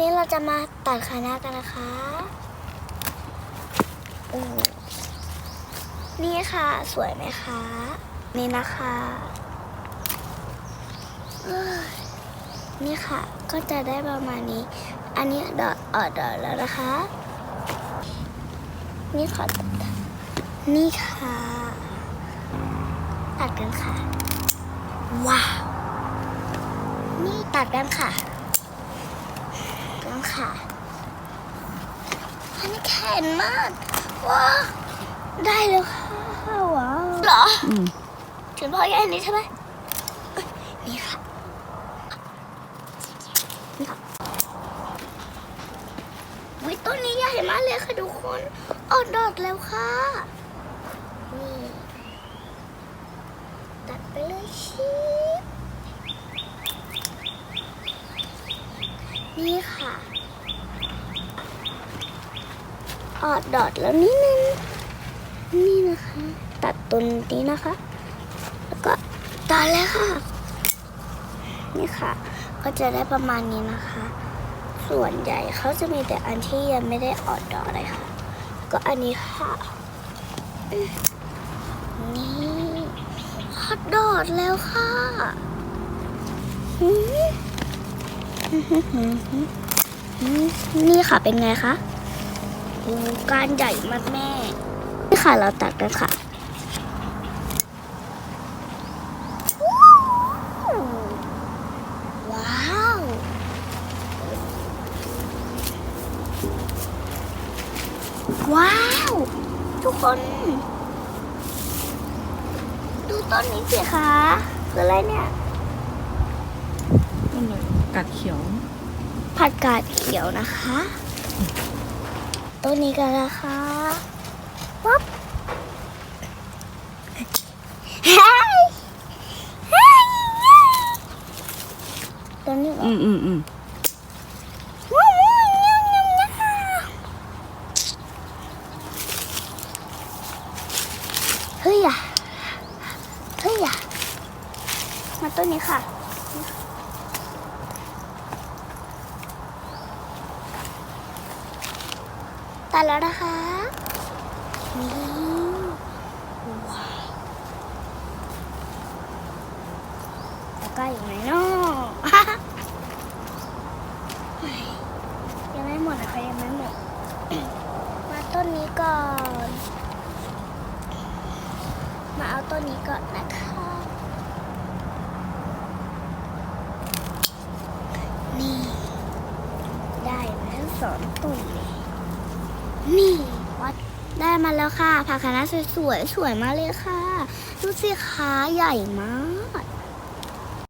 นี้เราจะมาตัดคณะกันนะคะโอ้นี่ค่ะ สวยไหมคะ นี่นะคะเอ้ยนี่ค่ะ ก็จะได้ประมาณนี้ อันนี้ดอดออดดอดแล้วนะคะ นี่ขอตัดนี่ค่ะ ตัดกันค่ะ ว้าว นี่ตัดกันค่ะ ค่ะ อันนี้แข็งมาก ว้าวได้แล้วค่ะว้าวเหรออืมถึงพ่อแค่นี้ใช่ไหมเอ้ยนี่ค่ะนี่ค่ะวิต้นนี้ใหญ่มากเลยค่ะทุกคนออกดอกแล้วค่ะ นี่ ตัดไปเลยชิปนี่ค่ะ ออดดอดแล้วนิดนึงนี่นะคะ ตัดตรงนี้นะคะ แล้วก็ตัดแล้วค่ะ นี่ค่ะ ก็จะได้ประมาณนี้นะคะ ส่วนใหญ่เขาจะมีแต่อันที่ยังไม่ได้ออดดอกเลยค่ะ ก็อันนี้ค่ะนี่ฮอตดอดแล้วค่ะนี่ค่ะเป็นไงคะ โอ้การใหญ่มากแม่ นี่ค่ะเราตัดกันค่ะว้าวว้าว ทุกคน ดูต้นนี้สิคะคืออะไรเนี่ยต้นเลยกัดเขียว ผัดกาดเขียวนะคะ ต้นนี้กันนะคะวับเฮ้ยเฮ้ยต้นนี้เหรออืมอืมอืมว้าวว้าวเงี้ยวเงี้ยวเงี้ยวเฮ้ยอะเฮ้ยอะมาต้นนี้ค่ะ ตัดแล้วนะคะนี่ว้าวแล้วก็อยู่ไหนเนาะยังไม่หมดนะคะยังไม่หมด มาต้นนี้ก่อน มาเอาต้นนี้ก่อนนะคะนี่ ได้มาทั้งสองต้นเลย นี่วัดได้มาแล้วค่ะผักคะน้าสวยๆสวยมากเลยค่ะ ดูสิคะใหญ่มาก